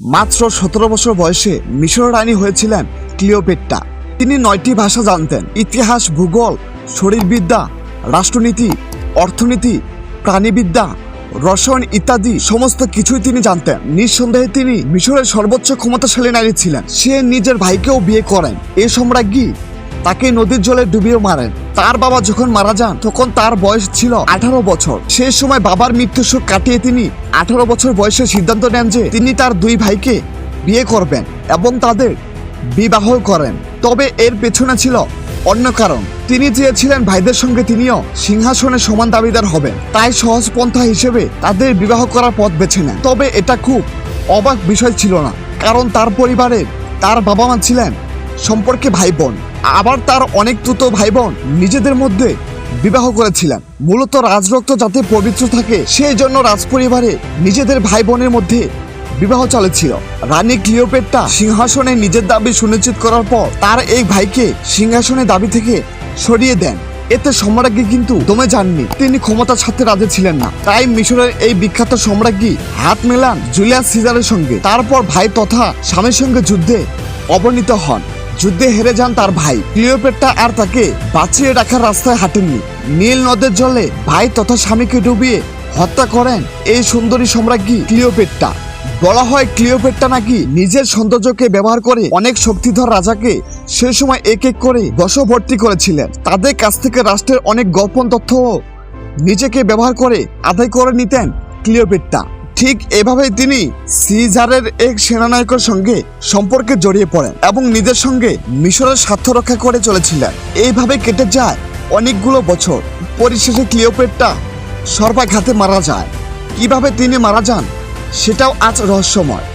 মাত্র সতেরো বছর বয়সে মিশর রানী হয়েছিলেন ক্লিওপেট্টা তিনি নয়টি ভাষা জানতেন, ইতিহাস, ভূগোল, শরীরবিদ্যা, রাষ্ট্রনীতি, অর্থনীতি, প্রাণীবিদ্যা, রসায়ন ইত্যাদি সমস্ত কিছুই তিনি জানতেন। নিঃসন্দেহে তিনি মিশরের সর্বোচ্চ ক্ষমতাশালী নারী ছিলেন। সে নিজের ভাইকেও বিয়ে করেন। এ সম্রাজ্ঞী তাকে নদীর জলে ডুবিয়ে মারেন। তার বাবা যখন মারা যান, তখন তার বয়স ছিল আঠারো বছর। সেই সময় বাবার মৃত্যু শোক কাটিয়ে তিনি আঠারো বছর বয়সে সিদ্ধান্ত নেন যে তিনি তার দুই ভাইকে বিয়ে করবেন এবং তাদের বিবাহ করেন। তবে এর পেছনে ছিল অন্য কারণ। তিনি চেয়েছিলেন ভাইদের সঙ্গে তিনিও সিংহাসনে সমান দাবিদার হবেন। তাই সহজ পন্থা হিসেবে তাদের বিবাহ করার পথ বেছে নেন। তবে এটা খুব অবাক বিষয় ছিল না, কারণ তার পরিবারের তার বাবা মা ছিলেন সম্পর্কে ভাই বোন আবার তার অনেক তুতো ভাই বোন নিজেদের মধ্যে বিবাহ করেছিলেন। মূলত রাজরক্ত যাতে পবিত্র থাকে, সেই জন্য রাজপরিবারে নিজেদের ভাই বোনের মধ্যে বিবাহ চলেছিল রানী ক্লিওপেট্টা সিংহাসনে নিজের দাবি সুনিশ্চিত করার পর তার এই ভাইকে সিংহাসনে দাবি থেকে সরিয়ে দেন। এতে সম্রাজ্ঞী কিন্তু দমে যাননি। তিনি ক্ষমতা ছাড়তে রাজি ছিলেন না। তাই মিশরের এই বিখ্যাত সম্রাজ্ঞী হাত মেলান জুলিয়াস সিজারের সঙ্গে। তারপর ভাই তথা স্বামীর সঙ্গে যুদ্ধে অবনীত হন। যুদ্ধে হেরে যান তার ভাই। ক্লিওপেট্টা আর তাকে বাঁচিয়ে রাখার রাস্তায় হাঁটেননি। নীল নদের জলে ভাই তথা স্বামীকে ডুবিয়ে হত্যা করেন এই সুন্দরী সম্রাজ্ঞী ক্লিওপেট্টা বলা হয় ক্লিওপেট্টা নাকি নিজের সৌন্দর্যকে ব্যবহার করে অনেক শক্তিধর রাজাকে সে সময় এক এক করে বশবর্তী করেছিলেন। তাদের কাছ থেকে রাষ্ট্রের অনেক গোপন তথ্য নিজেকে ব্যবহার করে আদায় করে নিতেন ক্লিওপেট্টা ঠিক এভাবেই তিনি সিজারের এক সেনানায়কের সঙ্গে সম্পর্কে জড়িয়ে পড়েন এবং নিজের সঙ্গে মিশরের স্বার্থ রক্ষা করে চলেছিলেন। এইভাবে কেটে যায় অনেকগুলো বছর। পরিশেষে ক্লিওপেটটা সর্বাঘাতে মারা যায়। কীভাবে তিনি মারা যান, সেটাও আজ রহস্যময়।